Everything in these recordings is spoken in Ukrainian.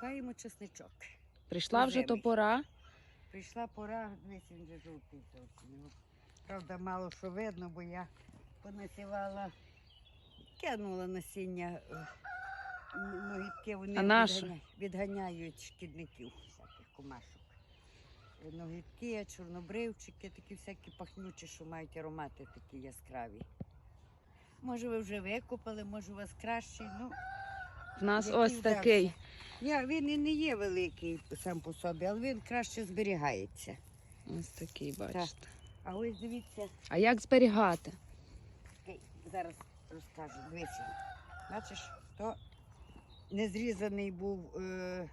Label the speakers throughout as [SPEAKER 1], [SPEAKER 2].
[SPEAKER 1] Копаємо чесничок.
[SPEAKER 2] Прийшла вже то пора.
[SPEAKER 1] Прийшла пора, десь він вже жовтий зовсім. Правда, мало що видно, бо я понасівала, кинула насіння. Ногітки вони відганя- відганяють шкідників, всяких комашок. Е, Ногітки, чорнобривчики, такі всякі пахнючі, що мають аромати такі яскраві. Може, ви вже викопали, може у вас кращий. Ну,
[SPEAKER 2] В нас ось
[SPEAKER 1] вдався. Я, він і не є великий сам по собі, але він краще зберігається.
[SPEAKER 2] Ось такий, бачите.
[SPEAKER 1] А ось дивіться,
[SPEAKER 2] А як зберігати?
[SPEAKER 1] Зараз розкажу. Дивіться. Бачиш, то незрізаний був е,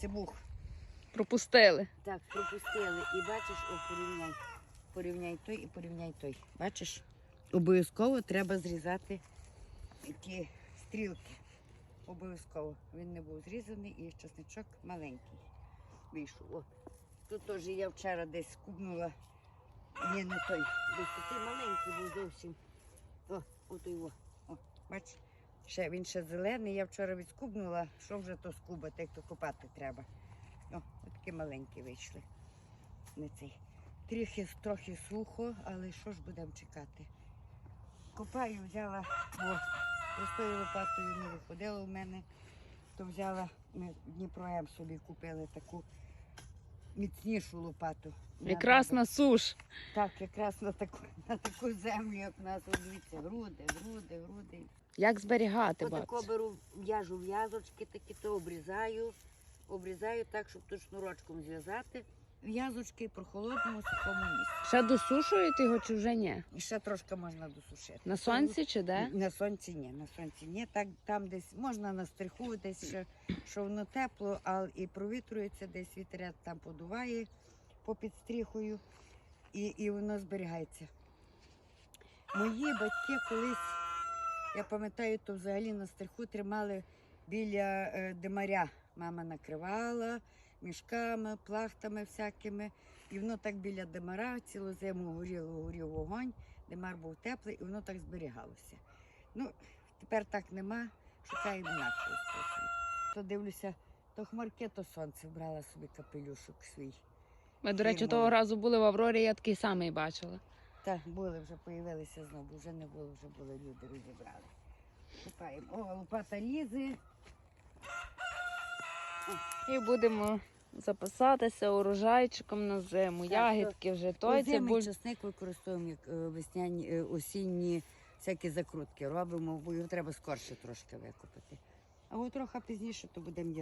[SPEAKER 1] цибух.
[SPEAKER 2] Пропустили.
[SPEAKER 1] Так, пропустили. І бачиш, о, порівняй. Порівняй той і порівняй той. Бачиш? Обов'язково треба зрізати ті стрілки. Обов'язково. Він не був зрізаний і чесничок маленький вийшов. О, тут теж я вчора десь скубнула. Ні, не той. Десь такий маленький був зовсім. О, от його. О, бач, ще він ще зелений. Я вчора відскубнула. Що вже то скубати, як то копати треба. О, такі маленькі вийшли. Не цей. Трохи, трохи сухо, але що ж будемо чекати? Копаю, взяла, бо простою лопатою не виходило в мене, то взяла, ми в Дніпро М собі купили таку міцнішу лопату.
[SPEAKER 2] Якраз на суш.
[SPEAKER 1] Так, якраз на таку, на таку землю, як у нас, дивіться, груди, груди, груди.
[SPEAKER 2] Як зберігати,
[SPEAKER 1] Отако беру, в'яжу в'язочки, такі то обрізаю, обрізаю так, щоб тут шнурочком зв'язати. В'язочки прохолодному сухому місці.
[SPEAKER 2] Ще досушуєте його чи вже ні?
[SPEAKER 1] І ще трошки можна досушити.
[SPEAKER 2] На сонці чи де?
[SPEAKER 1] На сонці ні, на сонці ні. Так, там десь можна на стриху, десь ще, що воно тепло, а і провітрюється, десь вітря там подуває попід стріхою, і, і воно зберігається. Мої батьки колись, я пам'ятаю, то взагалі на стриху тримали біля е, димаря. Мама накривала мішками, плахтами всякими. І воно так біля димара цілу зиму горіло, горів вогонь, димар був теплий, і воно так зберігалося. Ну, тепер так нема, шукаємо способу. То дивлюся, то хмарки, то сонце брала собі капелюшок свій.
[SPEAKER 2] Ми, до речі, того разу були в Аврорі, я такий самий бачила.
[SPEAKER 1] Так, були вже появилися знову, вже не було, вже були люди розібрали. Шукаємо. О, лопата лізи.
[SPEAKER 2] І будемо запасатися урожайчиком на зиму.
[SPEAKER 1] Так,
[SPEAKER 2] Ягідки вже той,
[SPEAKER 1] Ми
[SPEAKER 2] буль...
[SPEAKER 1] часник використовуємо як е, весняні, е, осінні всякі закрутки робимо, бо його треба скорше трошки викупити. А от трохи пізніше то будемо